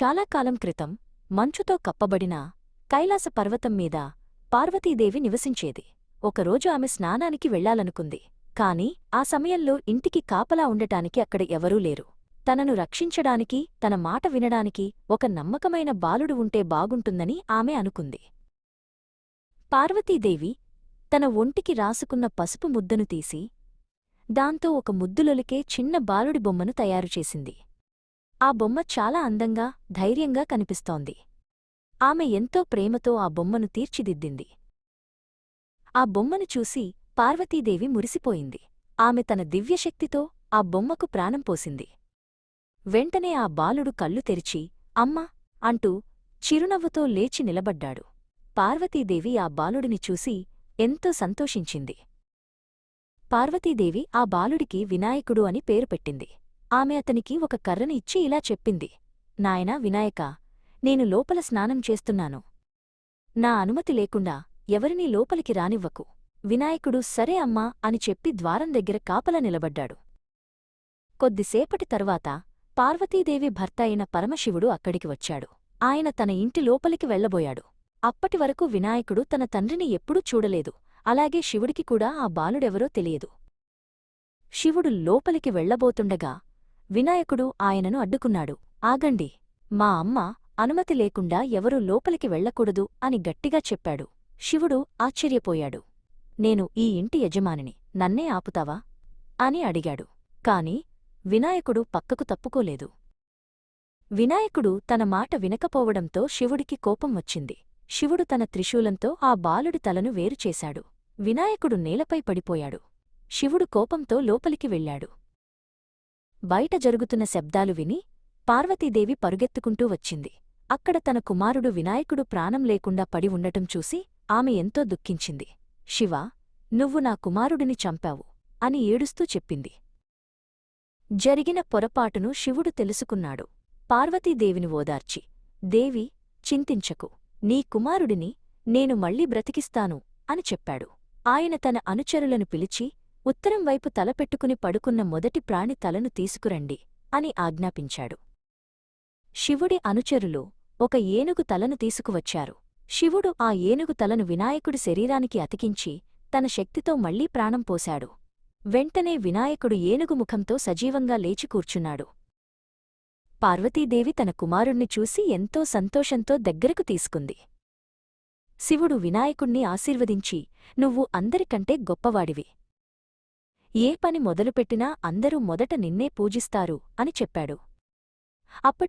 చాలా కాలం క్రితం మంచుతో కప్పబడిన కైలాస పర్వతం మీద పార్వతీదేవి నివసించేది. ఒకరోజు ఆమె స్నానానికి వెళ్ళాలనుకుంది కాని ఆ సమయంలో ఇంటికి కాపలా ఉండటానికి అక్కడ ఎవరూ లేరు. తనను రక్షించడానికి తన మాట వినడానికి ఒక నమ్మకమైన బాలుడు ఉంటే బాగుంటుందని ఆమె అనుకుంది. పార్వతీదేవి తన ఒంటికి రాసుకున్న పసుపు ముద్దను తీసి దాంతో ఒక ముద్దులొలికే చిన్న బాలుడి బొమ్మను తయారుచేసింది ఆ బొమ్మ చాలా అందంగా ధైర్యంగా కనిపిస్తోంది. ఆమె ఎంతో ప్రేమతో ఆ బొమ్మను తీర్చిదిద్దింది. ఆ బొమ్మను చూసి పార్వతీదేవి మురిసిపోయింది. ఆమె తన దివ్యశక్తితో ఆ బొమ్మకు ప్రాణం పోసింది. వెంటనే ఆ బాలుడు కళ్ళు తెరిచి అమ్మా అంటూ చిరునవ్వుతో లేచి నిలబడ్డాడు. పార్వతీదేవి ఆ బాలుడిని చూసి ఎంతో సంతోషించింది. పార్వతీదేవి ఆ బాలుడికి వినాయకుడు అని పేరు పెట్టింది. ఆమె అతనికి ఒక కర్రని ఇచ్చి ఇలా చెప్పింది. నాయనా వినాయకా నేను లోపల స్నానం చేస్తున్నాను. నా అనుమతి లేకుండా ఎవరినీ లోపలికి రానివ్వకు. వినాయకుడు సరే అమ్మా అని చెప్పి ద్వారం దగ్గర కాపల నిలబడ్డాడు. కొద్దిసేపటి తరువాత పార్వతీదేవి భర్త అయిన పరమశివుడు అక్కడికి వచ్చాడు. ఆయన తన ఇంటి లోపలికి వెళ్ళబోయాడు అప్పటివరకు వినాయకుడు తన తండ్రిని ఎప్పుడూ చూడలేదు. అలాగే శివుడికి కూడా ఆ బాలుడెవరో తెలియదు. శివుడు లోపలికి వెళ్ళబోతుండగా వినాయకుడు ఆయనను అడ్డుకున్నాడు. ఆగండి. మా అమ్మ అనుమతి లేకుండా ఎవరూ లోపలికి వెళ్ళకూడదు అని గట్టిగా చెప్పాడు. శివుడు ఆశ్చర్యపోయాడు. నేను ఈ ఇంటి యజమానిని. నన్నే ఆపుతావా? అని అడిగాడు. కాని వినాయకుడు పక్కకు తప్పుకోలేదు. వినాయకుడు తన మాట వినకపోవడంతో శివుడికి కోపం వచ్చింది. శివుడు తన త్రిశూలంతో ఆ బాలుడి తలను వేరుచేశాడు. వినాయకుడు నేలపై పడిపోయాడు. శివుడు కోపంతో లోపలికి వెళ్ళాడు. బయట జరుగుతున్న శబ్దాలు విని పార్వతీదేవి పరుగెత్తుకుంటూ వచ్చింది. అక్కడ తన కుమారుడు వినాయకుడు ప్రాణం లేకుండా పడి ఉండటం చూసి ఆమె ఎంతో దుఃఖించింది. శివా నువ్వు నా కుమారుడిని చంపావు అని ఏడుస్తూ చెప్పింది. జరిగిన పొరపాటును శివుడు తెలుసుకున్నాడు. పార్వతీదేవిని ఓదార్చి దేవి చింతించకు. నీ కుమారుడిని నేను మళ్ళీ బ్రతికిస్తాను అని చెప్పాడు. ఆయన తన అనుచరులను పిలిచి ఉత్తరం వైపు తలపెట్టుకుని పడుకున్న మొదటి ప్రాణి తలను తీసుకురండి అని ఆజ్ఞాపించాడు. శివుడి అనుచరులు ఒక ఏనుగు తలను తీసుకువచ్చారు. శివుడు ఆ ఏనుగు తలను వినాయకుడి శరీరానికి అతికించి తన శక్తితో మళ్ళీ ప్రాణం పోశాడు. వెంటనే వినాయకుడు ఏనుగు ముఖంతో సజీవంగా లేచి కూర్చున్నాడు. పార్వతీదేవి తన కుమారుణ్ణి చూసి ఎంతో సంతోషంతో దగ్గరకు తీసుకుంది. శివుడు వినాయకుణ్ణి ఆశీర్వదించి నువ్వు అందరికంటే గొప్పవాడివి. ఏ పని మొదలుపెట్టినా అందరూ మొదట నిన్నే పూజిస్తారు అని చెప్పాడు. అప్పటి